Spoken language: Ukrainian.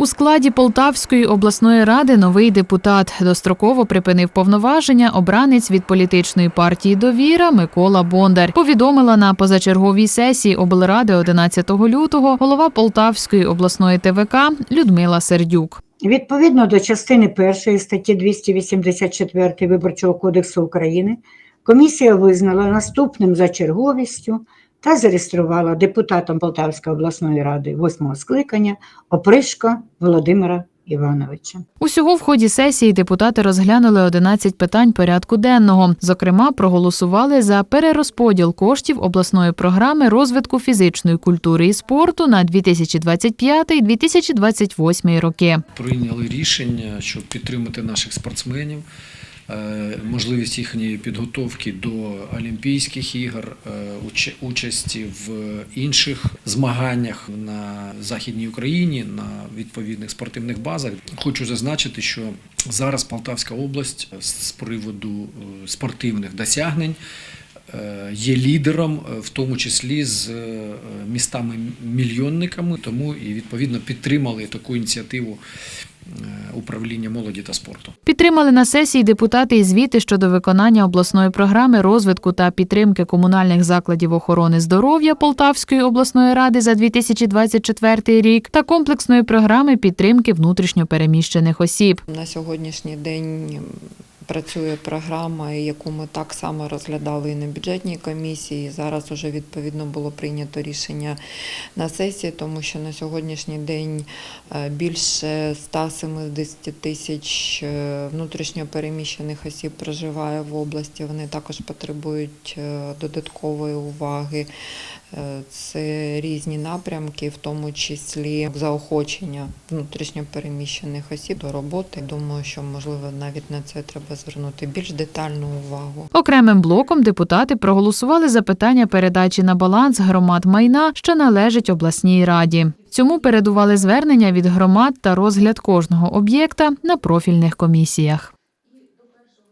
У складі Полтавської обласної ради новий депутат достроково припинив повноваження обранець від політичної партії Довіра Микола Бондар. Повідомила на позачерговій сесії облради 11 лютого голова Полтавської обласної ТВК Людмила Сердюк. Відповідно до частини 1 статті 284 Виборчого кодексу України, комісія визнала наступним за черговістю та зареєструвала депутатом Полтавської обласної ради 8 скликання Опришка Володимира Івановича. Усього в ході сесії депутати розглянули 11 питань порядку денного. Зокрема, проголосували за перерозподіл коштів обласної програми розвитку фізичної культури і спорту на 2025-2028 роки. прийняли рішення, щоб підтримати наших спортсменів, можливість їхньої підготовки до Олімпійських ігор, е, участі в інших змаганнях на Західній Україні, на відповідних спортивних базах. Хочу зазначити, що зараз Полтавська область з приводу е, спортивних досягнень. Е, Є лідером, е, в тому числі з е, містами-мільйонниками, тому і відповідно підтримали таку ініціативу управління молоді та спорту. Підтримали на сесії депутати і звіти щодо виконання обласної програми розвитку та підтримки комунальних закладів охорони здоров'я Полтавської обласної ради за 2024 рік та комплексної програми підтримки внутрішньопереміщених осіб. На сьогоднішній день працює програма, яку ми так само розглядали і на бюджетній комісії. Зараз вже відповідно було прийнято рішення на сесії, тому що на сьогоднішній день е, більше 170 тисяч е, внутрішньо переміщених осіб проживає в області. Вони також потребують е, додаткової уваги. Це різні напрямки, в тому числі заохочення внутрішньо переміщених осіб до роботи. Думаю, що можливо навіть на це треба звернути більш детальну увагу. Окремим блоком депутати проголосували за питання передачі на баланс громад майна, що належить обласній раді. Цьому передували звернення від громад та розгляд кожного об'єкта на профільних комісіях.